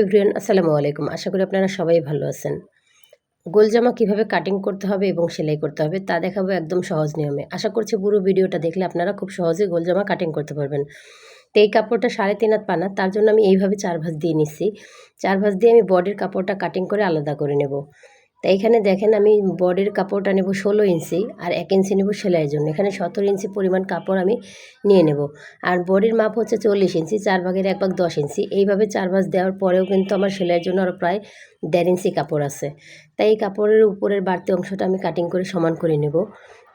Everyone, আসসালামু আলাইকুম। আশা করি আপনারা সবাই ভালো আছেন। গোল জামা কীভাবে কাটিং করতে হবে এবং সেলাই করতে হবে তা দেখাবো একদম সহজ নিয়মে। আশা করছি পুরো ভিডিওটা দেখলে আপনারা খুব সহজে গোল জামা কাটিং করতে পারবেন। তো এই কাপড়টা সাড়ে তিন হাত পানা তার জন্য আমি এইভাবে চার ভাঁজ দিয়ে নিচ্ছি। চার ভাঁজ দিয়ে আমি বডির কাপড়টা কাটিং করে আলাদা করে নেব। তো এখানে দেখেন আমি বডির কাপড়টা নেব ষোলো ইঞ্চি আর এক ইঞ্চি নেব সেলাইয়ের জন্য। এখানে সতেরো ইঞ্চি পরিমাণ কাপড় আমি নিয়ে নেব। আর বডির মাপ হচ্ছে চল্লিশ ইঞ্চি, চার ভাগের এক ভাগ দশ ইঞ্চি। এইভাবে চার ভাগ দেওয়ার পরেও কিন্তু আমার সেলাইয়ের জন্য আরও প্রায় দেড় ইঞ্চি কাপড় আছে। তাই এই কাপড়ের উপরের বাড়তি অংশটা আমি কাটিং করে সমান করে নেব।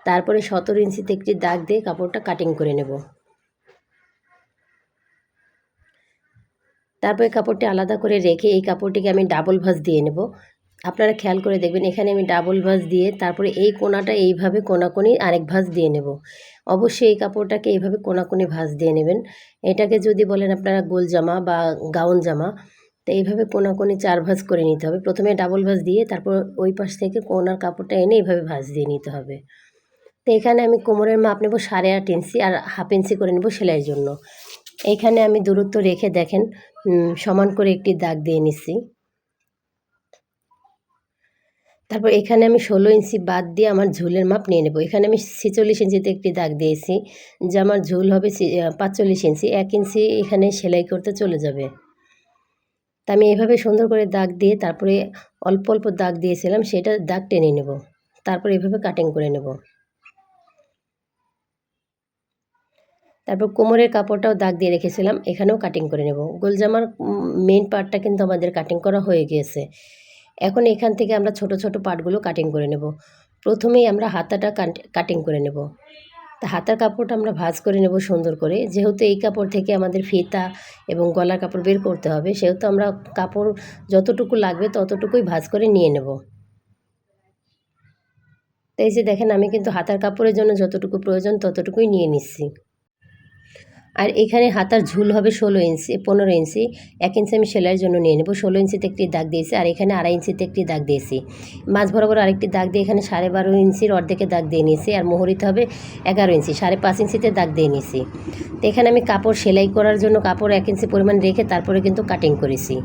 তারপরে সতেরো ইঞ্চিতে একটি দাগ দিয়ে কাপড়টা কাটিং করে নেব। তারপরে কাপড়টি আলাদা করে রেখে এই কাপড়টিকে আমি ডাবল ভাঁজ দিয়ে নেব। আপনারা খেয়াল করে দেখবেন, এখানে আমি ডাবল ভাঁজ দিয়ে তারপরে এই কোনাটা এইভাবে কোনাকুনি আরেক ভাঁজ দিয়ে নেব। অবশ্যই এই কাপড়টাকে এইভাবে কোনাকুনি ভাঁজ দিয়ে নেবেন। এটাকে যদি বলেন আপনারা গোল জামা বা গাউন জামা, তো এইভাবে কোনাকুনি চার ভাঁজ করে নিতে হবে। প্রথমে ডাবল ভাঁজ দিয়ে তারপর ওই পাশ থেকে কোনার কাপড়টা এনে এইভাবে ভাঁজ দিয়ে নিতে হবে। তো এখানে আমি কোমরের মাপ নেব সাড়ে আট ইঞ্চি আর হাফ ইঞ্চি করে নেব সেলাইয়ের জন্য। এইখানে আমি দূরত্ব রেখে দেখেন সমান করে একটি দাগ দিয়ে নিচ্ছি। তারপর এখানে আমি ষোলো ইঞ্চি বাদ দিয়ে আমার ঝুলের মাপ নিয়ে নেব। এখানে আমি ছেচল্লিশ ইঞ্চিতে একটি দাগ দিয়েছি যে আমার ঝুল হবে পাঁচচল্লিশ ইঞ্চি। এক ইঞ্চি এখানে সেলাই করতে চলে যাবে। তা আমি এভাবে সুন্দর করে দাগ দিয়ে তারপরে অল্প অল্প দাগ দিয়েছিলাম, সেটা দাগ টেনে নেব। তারপর এভাবে কাটিং করে নেব। তারপর কোমরের কাপড়টাও দাগ দিয়ে রেখেছিলাম, এখানেও কাটিং করে নেব। গোলজামার মেন পার্টটা কিন্তু আমাদের কাটিং করা হয়ে গিয়েছে। এখন এখান থেকে আমরা ছোট ছোট পার্টগুলো কাটিং করে নেব। প্রথমেই আমরা হাতাটা কাটিং করে নেব। তা হাতার কাপড়টা আমরা ভাজ করে নেব সুন্দর করে। যেহেতু এই কাপড় থেকে আমাদের ফিতা এবং গলার কাপড় বের করতে হবে, সেহেতু আমরা কাপড় যতটুকু লাগবে ততটুকুই ভাজ করে নিয়ে নেব। তো এই যে দেখেন, আমি কিন্তু হাতার কাপড়ের জন্য যতটুকু প্রয়োজন ততটুকুই নিয়ে নিচ্ছি। আর এখানে হাতার ঝুল হবে ষোলো ইঞ্চি, পনেরো ইঞ্চি। এক ইঞ্চি আমি সেলাইয়ের জন্য নিয়ে নেব। ষোলো ইঞ্চিতে একটি দাগ দিয়েছি আর এখানে আড়াই ইঞ্চিতে একটি দাগ দিয়েছি। মাঝ বরাবর আরেকটি দাগ দিয়ে এখানে সাড়ে বারো ইঞ্চির অর্ধেকে দাগ দিয়ে নিয়েছি আর মোহরিতে হবে এগারো ইঞ্চি, সাড়ে পাঁচ ইঞ্চিতে দাগ দিয়ে নিয়েছি। তো এখানে আমি কাপড় সেলাই করার জন্য কাপড় এক ইঞ্চি পরিমাণ রেখে তারপরে কিন্তু কাটিং করেছি।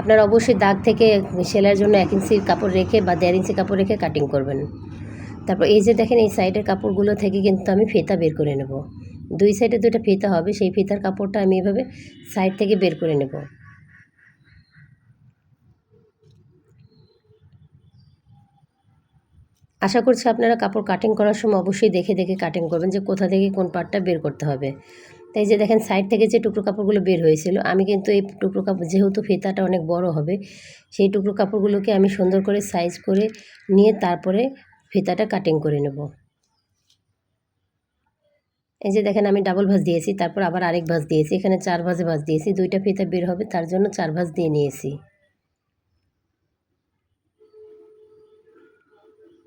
আপনার অবশ্যই দাগ থেকে সেলাইয়ের জন্য এক ইঞ্চি কাপড় রেখে বা দেড় ইঞ্চি কাপড় রেখে কাটিং করবেন। তারপর এই যে দেখেন এই সাইডের কাপড়গুলো থেকে কিন্তু আমি ফেতা বের করে নেব। দুই সাইডে দুটো ফিতা হবে, সেই ফিতার কাপড়টা আমি এভাবে সাইড থেকে বের করে নেব। আশা করছি আপনারা কাপড় কাটিং করার সময় অবশ্যই দেখে দেখে কাটিং করবেন যে কোথা থেকে কোন পার্টটা বের করতে হবে। তাই যে দেখেন সাইড থেকে যে টুকরো কাপড়গুলো বের হয়েছিল, আমি কিন্তু এই টুকরো কাপড় যেহেতু ফিতাটা অনেক বড় হবে, সেই টুকরো কাপড়গুলোকে আমি সুন্দর করে সাইজ করে নিয়ে তারপরে ফিতাটা কাটিং করে নেব। এই যে দেখেন আমি ডাবল ভাঁজ দিয়েছি, তারপর আবার আরেক ভাঁজ দিয়েছি, এখানে চার ভাঁজে ভাঁজ দিয়েছি, দুইটা ফিতা বের হবে, তার জন্য চার ভাঁজ দিয়ে নিয়েছি।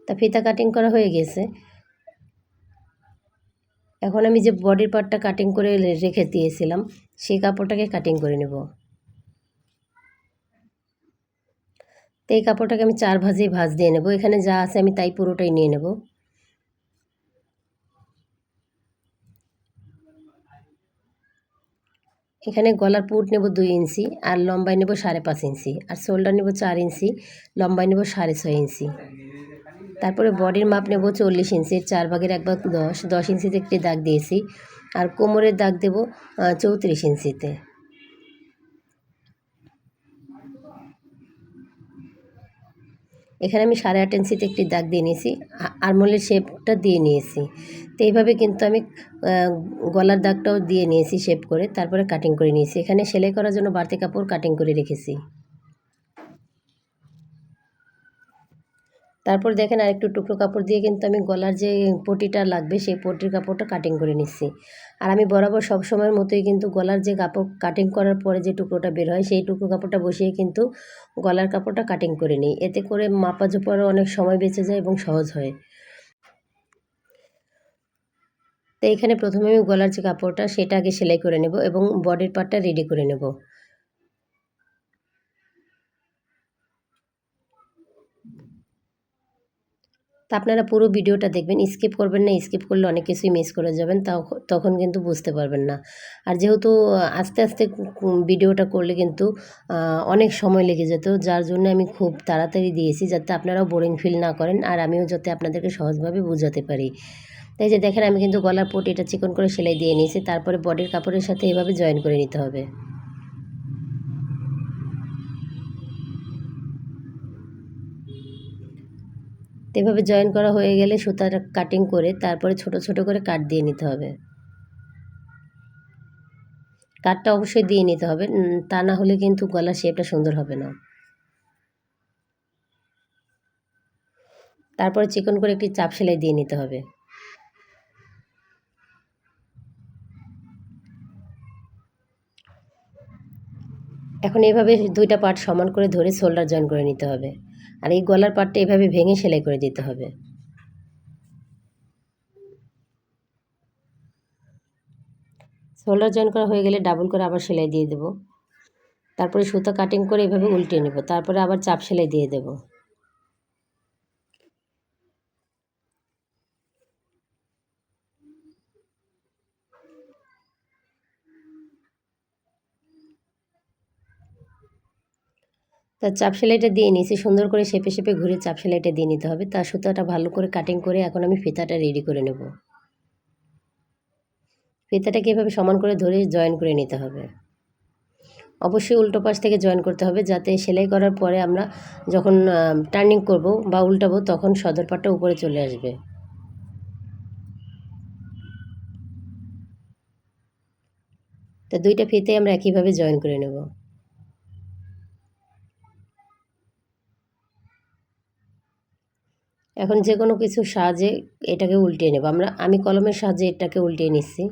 তা ফিতা কাটিং করা হয়ে গেছে। এখন আমি যে বডির পার্টটা কাটিং করে রেখে দিয়েছিলাম, সেই কাপড়টাকে কাটিং করে নেব। তো এই কাপড়টাকে আমি চার ভাজেই ভাঁজ দিয়ে নেব, এখানে যা আছে আমি তাই পুরোটাই নিয়ে নেব। এখানে গলার পুট নেব দুই ইঞ্চি আর লম্বাই নেব সাড়ে পাঁচ ইঞ্চি আর শোল্ডার নেব চার ইঞ্চি, লম্বাই নেব সাড়ে ছয় ইঞ্চি। তারপরে বডির মাপ নেব চল্লিশ ইঞ্চির চার ভাগের এক ভাগ দশ দশ ইঞ্চিতে একটি দাগ দিয়েছি। আর কোমরের দাগ দেব চৌত্রিশ ইঞ্চিতে। এখানে আমি সাড়ে আট ইঞ্চিতে একটি দাগ দিয়ে নিয়েছি, আরমোলের শেপটা দিয়ে নিয়েছি। তো এইভাবে কিন্তু আমি গলার দাগটাও দিয়ে নিয়েছি শেপ করে, তারপরে কাটিং করে নিয়েছি। এখানে সেলাই করার জন্য বাড়তি কাপড় কাটিং করে রেখেছি। তারপর দেখেন আরেকটু টুকরো কাপড় দিয়ে কিন্তু আমি গলার যে পটিটা লাগবে, সেই পটির কাপড়টা কাটিং করে নিচ্ছি। আর আমি বরাবর সব সময়ের মতোই কিন্তু গলার যে কাপড় কাটিং করার পরে যে টুকরোটা বের হয়, সেই টুকরো কাপড়টা বসিয়ে কিন্তু গলার কাপড়টা কাটিং করে নিই। এতে করে মাপা জোপারও অনেক সময় বেঁচে যায় এবং সহজ হয়। তো এখানে প্রথমে আমি গলার যে কাপড়টা, সেটা আগে সেলাই করে নেব এবং বডির পার্টটা রেডি করে নেব। তা আপনারা পুরো ভিডিওটা দেখবেন স্কিপ করবেন না স্কিপ করলে অনেক কিছুই মিস করে যাবেন তখ- তখন কিন্তু বুঝতে পারবেন না। আর যেহেতু আস্তে আস্তে ভিডিওটা করলে কিন্তু অনেক সময় লেগে যেত, যার জন্য আমি খুব তাড়াতাড়ি দিয়েছি যাতে আপনারাও বোরিং ফিল না করেন, আর আমিও যাতে আপনাদেরকে সহজভাবে বোঝাতে পারি। তাই যে দেখেন, আমি কিন্তু গলার পটি এটা চিকন করে সেলাই দিয়ে নিয়েছি, তারপরে বডির কাপড়ের সাথে এভাবে জয়েন করে নিতে হবে। এভাবে জয়েন করা হয়ে গেলে সুতাটা কাটিং করে তারপরে ছোট ছোট করে কাট দিয়ে নিতে হবে। কাটটা অবশ্যই দিয়ে নিতে হবে। তা না হলে কিন্তু গলার শেপটা সুন্দর হবে না। তারপরে চিকন করে একটি চাপ সেলাই দিয়ে নিতে হবে। এখন এইভাবে দুইটা পার্ট সমান করে ধরে শোল্ডার জয়েন করে নিতে হবে। আর এই গলার পাটটা এভাবে ভেঙে সেলাই করে দিতে হবে। শোল্ডার জয়েন করা হয়ে গেলে ডাবল করে আবার সেলাই দিয়ে দেবো। তারপরে সুতো কাটিং করে এভাবে উল্টে নেব। তারপরে আবার চাপ সেলাই দিয়ে দেব। তার চাপ সেলাইটা দিয়ে নিয়েছি, সুন্দর করে শেপে শেপে ঘুরে চাপ সেলাইটা দিয়ে নিতে হবে। তার সুতাটা ভালো করে কাটিং করে এখন আমি ফিতাটা রেডি করে নেব। ফিতাটাকে এভাবে সমান করে ধরে জয়েন করে নিতে হবে। অবশ্যই উল্টো পাশ থেকে জয়েন করতে হবে যাতে সেলাই করার পরে আমরা যখন টার্নিং করব বা উল্টাবো তখন সদর পাটটা উপরে চলে আসবে। তা দুইটা ফিতে আমরা একইভাবে জয়েন করে নেব। এখন যে কোনো কিছু সাহায্যে এটাকে উল্টিয়ে নেব। আমরা, আমি কলমের সাহায্যে এটাকে উল্টিয়ে নিচ্ছি।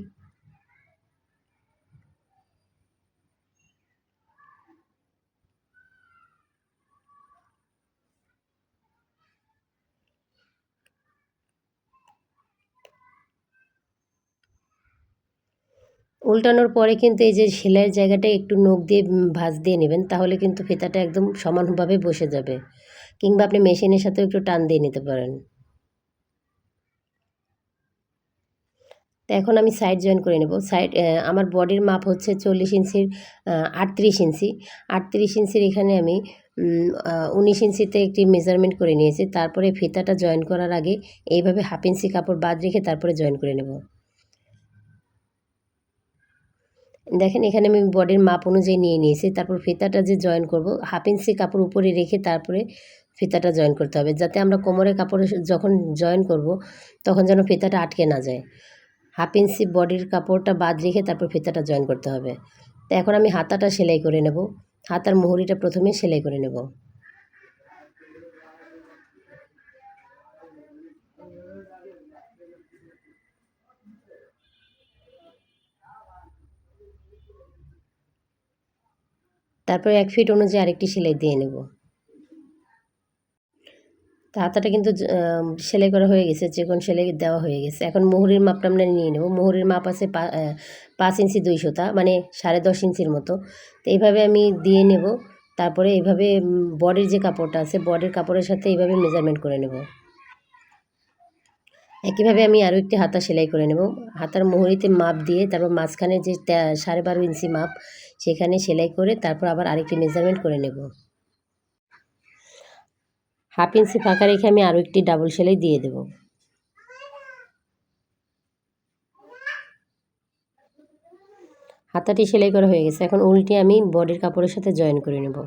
উল্টানোর পরে কিন্তু এই যে সেলাইয়ের জায়গাটা একটু নখ দিয়ে ভাঁজ দিয়ে নেবেন, তাহলে কিন্তু ফিতাটা একদম সমানভাবে বসে যাবে। কিংবা আপনি মেশিনের সাথেও একটু টান দিয়ে নিতে পারেন। তো এখন আমি সাইড জয়েন করে নেব। সাইড আমার বডির মাপ হচ্ছে চল্লিশ ইঞ্চির আটত্রিশ ইঞ্চি। আটত্রিশ ইঞ্চির এখানে আমি উনিশ ইঞ্চিতে একটি মেজারমেন্ট করে নিয়েছি। তারপরে ফিতাটা জয়েন করার আগে এইভাবে হাফ ইঞ্চি কাপড় বাদ রেখে তারপরে জয়েন করে নেব। দেখেন এখানে আমি বডির মাপ অনুযায়ী নিয়ে নিয়েছি। তারপর ফিতাটা যে জয়েন করব হাফ ইঞ্চি কাপড় উপরে রেখে তারপরে ফিতাটা জয়েন করতে হবে। যাতে আমরা কোমরে কাপড়ে যখন জয়েন করব, তখন যেন ফিতাটা আটকে না যায়। হাফ ইঞ্চি বডির কাপড়টা বাদ রেখে তারপর ফিতাটা জয়েন করতে হবে। তো এখন আমি হাতাটা সেলাই করে নেব। হাতার মুহুরিটা প্রথমে সেলাই করে নেব। তারপরে এক ফিট অনুযায়ী আরেকটি সেলাই দিয়ে নেব। হাতাটা কিন্তু সেলাই করা হয়ে গেছে চিকন সেলাই দেওয়া হয়ে গেছে। এখন মোহরির মাপটা আমরা নিয়ে নেব। মোহরির মাপ আছে পাঁচ ইঞ্চি দুই সুতা মানে সাড়ে দশ ইঞ্চির মতো। তো এইভাবে আমি দিয়ে নেব। তারপরে এইভাবে বডির যে কাপড়টা আছে, বডির কাপড়ের সাথে এইভাবে মেজারমেন্ট করে নেব। একইভাবে আমি আরও একটি হাতা সেলাই করে নেব। হাতার মোহরিতে মাপ দিয়ে, তারপর মাঝখানে যে সাড়ে বারো ইঞ্চি মাপ, সেখানে সেলাই করে তারপর আবার আরেকটি মেজারমেন্ট করে নেব। হাফ ইঞ্চি ফাঁকা রেখে আমি আরও একটি ডাবল সেলাই দিয়ে দেব। হাতাটি সেলাই করা হয়ে গেছে। এখন উল্টে আমি বডির কাপড়ের সাথে জয়েন করে নেব।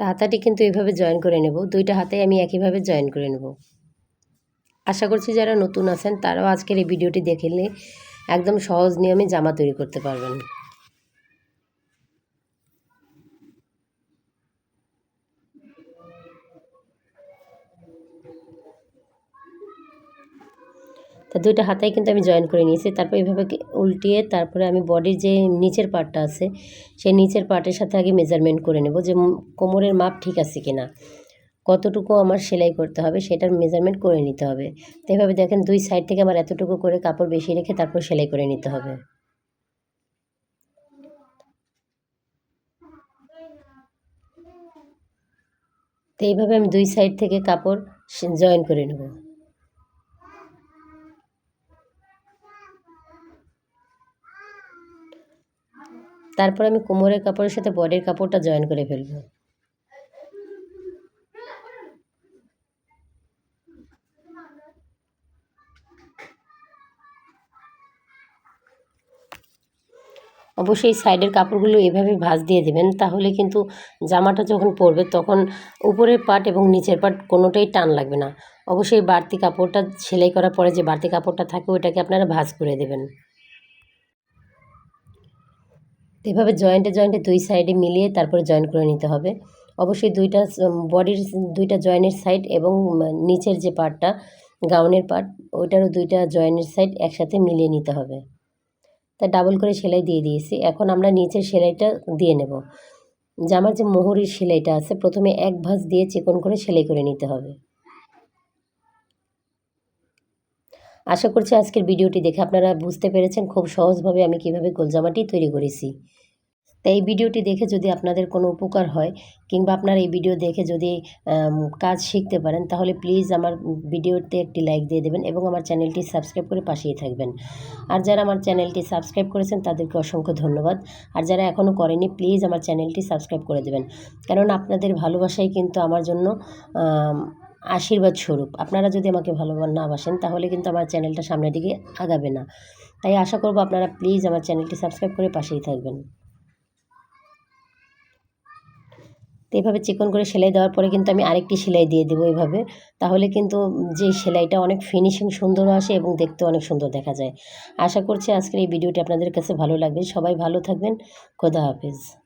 তা হাতাটি কিন্তু এভাবে জয়েন করে নেব। দুইটা হাতে আমি একইভাবে জয়েন করে নেব। আশা করছি যারা নতুন আছেন, তারাও আজকের এই ভিডিওটি দেখলে একদম সহজ নিয়মে জামা তৈরি করতে পারবেন। তা দুইটা হাতায় কিন্তু আমি জয়েন করে নিয়েছি। তারপর এইভাবে কি- উল্টিয়ে তারপরে আমি বডির যে নিচের পার্টটা আছে, সেই নিচের পার্টের সাথে আগে মেজারমেন্ট করে নেব যে কোমরের মাপ ঠিক আছে কিনা। কতটুকু আমার সেলাই করতে হবে সেটার মেজারমেন্ট করে নিতে হবে। তো এভাবে দেখেন দুই সাইড থেকে আমার এতটুকু করে কাপড় বেশি রেখে তারপর সেলাই করে নিতে হবে। তো এইভাবে আমি দুই সাইড থেকে কাপড় জয়েন করে নেব। তারপর আমি কোমরের কাপড়ের সাথে বডির কাপড়টা জয়েন করে ফেলব। অবশ্যই সাইডের কাপড়গুলো এভাবে ভাঁজ দিয়ে দেবেন, তাহলে কিন্তু জামাটা যখন পরবে তখন উপরের পাট এবং নিচের পাট কোনোটাই টান লাগবে না। অবশ্যই বাড়তি কাপড়টা সেলাই করার পরে যে বাড়তি কাপড়টা থাকে ওইটাকে আপনারা ভাঁজ করে দেবেন। এভাবে জয়েন্টে জয়েন্টে দুই সাইডে মিলিয়ে তারপরে জয়েন করে নিতে হবে। অবশ্যই দুইটা বডির দুইটা জয়েনের সাইড এবং নিচের যে পার্টটা গাউনের পার্ট ওইটারও দুইটা জয়েনের সাইড একসাথে মিলিয়ে নিতে হবে। তা ডাবল করে সেলাই দিয়ে দিয়েছি। এখন আমরা নিচের সেলাইটা দিয়ে নেব। জামার যে মোহরির সেলাইটা আছে, প্রথমে এক ভাঁজ দিয়ে চিকন করে সেলাই করে নিতে হবে। আশা করছি আজকের ভিডিওটি দেখে আপনারা বুঝতে পেরেছেন খুব সহজভাবে আমি কীভাবে গোলজামাটি তৈরি করেছি। তাই এই ভিডিওটি দেখে যদি আপনাদের কোনো উপকার হয় কিংবা আপনারা এই ভিডিও দেখে যদি কাজ শিখতে পারেন, তাহলে প্লিজ আমার ভিডিওতে একটি লাইক দিয়ে দেবেন এবং আমার চ্যানেলটি সাবস্ক্রাইব করে পাশেই থাকবেন। আর যারা আমার চ্যানেলটি সাবস্ক্রাইব করেছেন তাদেরকে অসংখ্য ধন্যবাদ। আর যারা এখনও করেনি, প্লিজ আমার চ্যানেলটি সাবস্ক্রাইব করে দেবেন। কারণ আপনাদের ভালোবাসাই কিন্তু আমার জন্য আশীর্বাদ স্বরূপ। আপনারা যদি আমাকে ভালো না বাসেন, তাহলে কিন্তু আমার চ্যানেলটা সামনের দিকে আগাবে না। তাই আশা করব আপনারা প্লিজ আমার চ্যানেলটি সাবস্ক্রাইব করে পাশেই থাকবেন। তো এইভাবে চিকন করে সেলাই দেওয়ার পরে কিন্তু আমি আরেকটি সেলাই দিয়ে দেবো এইভাবে তাহলে কিন্তু যে সেলাইটা অনেক ফিনিশিং সুন্দর আসে এবং দেখতে অনেক সুন্দর দেখা যায়। আশা করছি আজকের এই ভিডিওটি আপনাদের কাছে ভালো লাগবে। সবাই ভালো থাকবেন। খোদা হাফেজ।